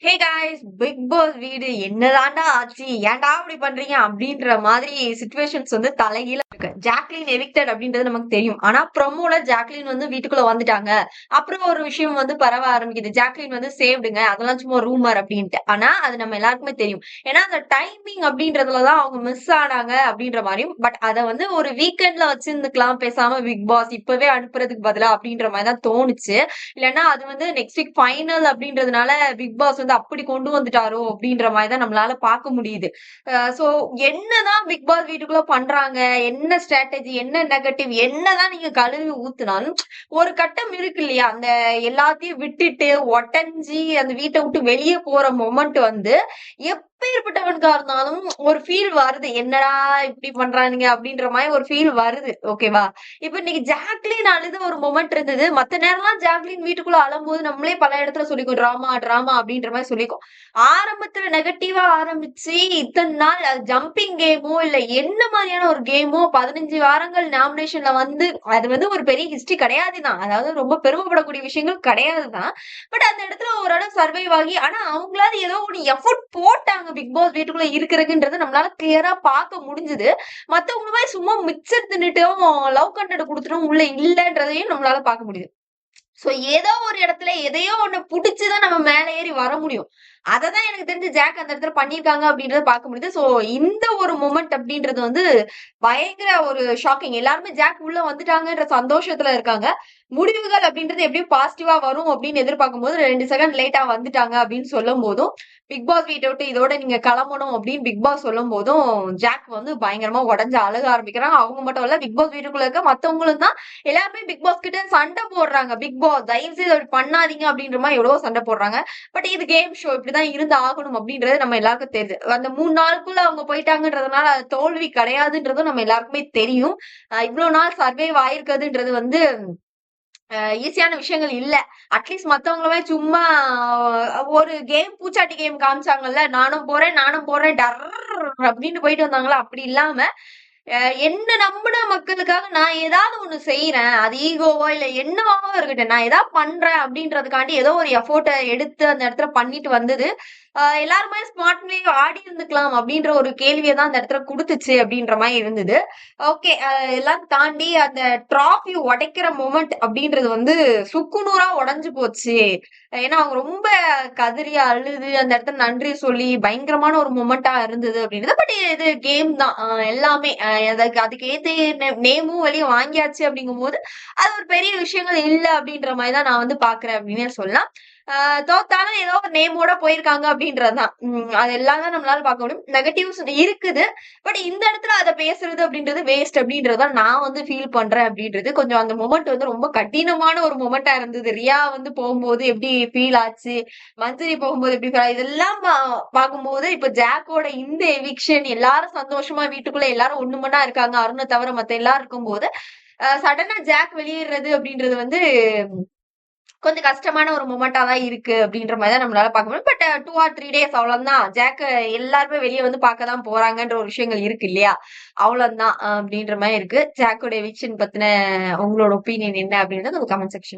Hey guys big pass வீடு என்னதாண்டா ஆச்சு? ஏன்டா அப்படி பண்றீங்க? அப்படின்ற மாதிரி சுச்சுவேஷன்ஸ் வந்து தலைகீழ இருக்கு. ஜாக்லின் எவிக்டட் அப்படின்றது நமக்கு தெரியும். ஆனா ப்ரொமோல ஜாக்லின் வந்து வீட்டுக்குள்ள வந்துட்டாங்க. அப்புறம் ஒரு விஷயம் வந்து பரவ ஆரம்பிக்குது. ஜாக்லின் வந்து சேவ்டுங்க. அதெல்லாம் சும்மா ரூமர் அப்படின்ட்டு. ஆனா அது நம்ம எல்லாருக்குமே தெரியும். ஏன்னா அந்த டைமிங் அப்படின்றதுலதான் அவங்க மிஸ் ஆனாங்க அப்படின்ற மாதிரியும் பட் அதை வந்து ஒரு வீக்கெண்ட்ல வச்சிருந்துக்கலாம். பேசாம பிக் பாஸ் இப்பவே அனுப்புறதுக்கு பதிலா அப்படின்ற மாதிரி தான் தோணுச்சு. இல்லைன்னா அது வந்து நெக்ஸ்ட் வீக் ஃபைனல் அப்படின்றதுனால பிக் பாஸ் வந்து அப்படி கொண்டு வந்துட்டாரோ அப்படின்ற மாதிரி தான் நம்மளால பார்க்க முடியுது. சோ என்னதான் பிக் பாஸ் வீட்டுக்குள்ள பண்றாங்க என்ன ஸ்ட்ராட்டஜி என்ன நெகட்டிவ் என்னதான் நீங்க கழுவி ஊத்துனாலும் ஒரு கட்டம் இருக்கு இல்லையா? அந்த எல்லாத்தையும் விட்டுட்டு ஒட்டஞ்சி அந்த வீட்டை விட்டு வெளியே போற மொமெண்ட் வந்து எப்பேற்பட்டவனுக்கா இருந்தாலும் ஒரு ஃபீல் வருது. என்னடா இப்படி பண்றானுங்க? அப்படின்ற மாதிரி ஒரு ஃபீல் வருது. ஓகேவா இப்ப இன்னைக்கு ஜாக்லின் அழுது ஒரு மொமெண்ட் இருந்தது. மத்த நேரம்லாம் ஜாக்லின் வீட்டுக்குள்ள அழும்போது நம்மளே பல இடத்துல சொல்லிக்கும் டிராமா டிராமா அப்படின்ற மாதிரி சொல்லிக்கோ ஆரம்பத்துல நெகட்டிவா ஆரம்பிச்சு இத்தனை நாள் ஜம்பிங் கேமோ இல்ல என்ன மாதிரியான ஒரு கேமோ பதினஞ்சு வாரங்கள் நாமினேஷன்ல வந்து அது வந்து ஒரு பெரிய ஹிஸ்டரி கிடையாது தான். அதாவது ரொம்ப பெருமைப்படக்கூடிய விஷயங்கள் கிடையாது தான். பட் அந்த இடத்துல ஓரளவு சர்வைவ் ஆகி ஆனா அவங்களாவது ஏதோ ஒரு எஃபோர்ட் போட்டாங்க பிக் பாஸ் வீட்டுக்குள்ள இருக்கிறதுன்றது நம்மளால கிளியரா பார்க்க முடிஞ்சது. மத்தவங்க போய் சும்மா மிக்சர் தின்னுட்டும் லவ் கண்டென்ட் கொடுத்துட்டும் உள்ள இல்லைன்றதையும் நம்மளால பார்க்க முடியுது. சோ ஏதோ ஒரு இடத்துல எதையோ ஒண்ணு புடிச்சுதான் நம்ம மேல ஏறி வர முடியும். அததான் எனக்கு தெரிஞ்சு ஜாக் அந்த இடத்துல பண்ணியிருக்காங்க அப்படின்றத பார்க்க முடியுது. ஸோ இந்த ஒரு மூமெண்ட் அப்படின்றது வந்து பயங்கர ஒரு ஷாக்கிங் எல்லாருமே ஜாக் உள்ள வந்துட்டாங்கன்ற சந்தோஷத்துல இருக்காங்க. முடிவுகள் அப்படின்றது எப்படியும் பாசிட்டிவா வரும் அப்படின்னு எதிர்பார்க்கும் போது ரெண்டு செகண்ட் லேட்டா வந்துட்டாங்க அப்படின்னு சொல்லும் போதும் பிக் பாஸ் வீட்டை விட்டு இதோட நீங்க கிளம்பணும் அப்படின்னு பிக் பாஸ் சொல்லும் போதும் ஜாக் வந்து பயங்கரமா உடஞ்சு அழுக ஆரம்பிக்கிறாங்க. அவங்க மட்டும் இல்ல பிக் பாஸ் வீட்டுக்குள்ள இருக்க மத்தவங்களும் தான் எல்லாருமே பிக் பாஸ் கிட்ட சண்டை போடுறாங்க. பிக் பாஸ் தயவு செய்து பண்ணாதீங்க அப்படின்ற மாதிரி எவ்வளவோ சண்டை போடுறாங்க. பட் இது கேம் ஷோ இப்படிதான் இருந்து ஆகணும் அப்படின்றது நம்ம எல்லாருக்கும் தெரியுது. அந்த மூணு நாளுக்குள்ள அவங்க போயிட்டாங்கன்றதுனால அது தோல்வி கிடையாதுன்றதும் நம்ம எல்லாருக்குமே தெரியும். இவ்வளவு நாள் சர்வே ஆயிருக்குதுன்றது வந்து ஈஸியான விஷயங்கள் இல்ல. அட்லீஸ்ட் மத்தவங்களுமே சும்மா ஒரு கேம் பூச்சாட்டி கேம் காமிச்சாங்கல்ல நானும் போறேன் நானும் போறேன் டர் அப்படின்னு போயிட்டு வந்தாங்களா? அப்படி இல்லாம என்ன நம்பின மக்களுக்காக நான் ஏதாவது ஒண்ணு செய்யறேன் அது ஈகோவோ இல்ல என்னவாவோ இருக்கட்டும். நான் ஏதாவது பண்றேன் அப்படின்றதுக்காண்டி ஏதோ ஒரு எஃபோர்ட்டை எடுத்து அந்த இடத்துல பண்ணிட்டு வந்தது. எல்லாருமே ஸ்மார்ட்லி ஆடி இருந்துக்கலாம் அப்படின்ற ஒரு கேள்வியை தான் அந்த இடத்துல கொடுத்துச்சு அப்படின்ற மாதிரி இருந்தது. ஓகே எல்லாம் தாண்டி அந்த ட்ராஃபி உடைக்கிற மூமெண்ட் அப்படின்றது வந்து சுக்குநூறா உடஞ்சு போச்சு. ஏன்னா அவங்க ரொம்ப கதறி அழுது அந்த இடத்துல நன்றி சொல்லி பயங்கரமான ஒரு மூமெண்டா இருந்தது அப்படின்றது. பட் இது கேம் தான். எல்லாமே அதுக்கு அதுக்கு நேமும் வெளியே வாங்கியாச்சு அப்படிங்கும் போது அது ஒரு பெரிய விஷயங்கள் இல்லை அப்படின்ற மாதிரி தான் நான் வந்து பாக்குறேன் அப்படின்னு சொல்லலாம். தோத்தாலும் ஏதோ ஒரு நேமோட போயிருக்காங்க அப்படின்றதுதான். அது எல்லாம் தான் நம்மளால பார்க்க முடியும். நெகட்டிவ்ஸ் இருக்குது பட் இந்த இடத்துல அதை பேசுறது அப்படின்றது வேஸ்ட் அப்படின்றத நான் வந்து ஃபீல் பண்றேன் அப்படின்றது. கொஞ்சம் அந்த மொமெண்ட் வந்து ரொம்ப கடினமான ஒரு மொமெண்டா இருந்தது. ரியா வந்து போகும்போது எப்படி ஃபீல் ஆச்சு? மந்திரி போகும்போது எப்படி ஃபீல் இதெல்லாம் பார்க்கும்போது இப்ப ஜாக்கோட இந்த எவிக்ஷன் எல்லாரும் சந்தோஷமா வீட்டுக்குள்ள எல்லாரும் ஒண்ணு மண்ணா இருக்காங்க. அருணை தவிர மத்த எல்லாரும் இருக்கும்போது சடனா ஜாக் வெளியேறது அப்படின்றது வந்து கொஞ்சம் கஷ்டமான ஒரு மொமெண்டா தான் இருக்கு அப்படின்ற மாதிரி தான் நம்மளால பார்க்க முடியும். But two or three days அவ்வளவுதான். ஜாக்கு uh, எல்லாருமே வெளியே வந்து பார்க்க தான் போறாங்கன்ற ஒரு விஷயங்கள் இருக்கு இல்லையா? அவ்வளவுதான் அப்படின்ற மாதிரி இருக்கு. ஜாக்கோட விக்ஷன் பத்தின உங்களோட ஒப்பீனியன் என்ன அப்படின்றது கமெண்ட் செக்ஷன்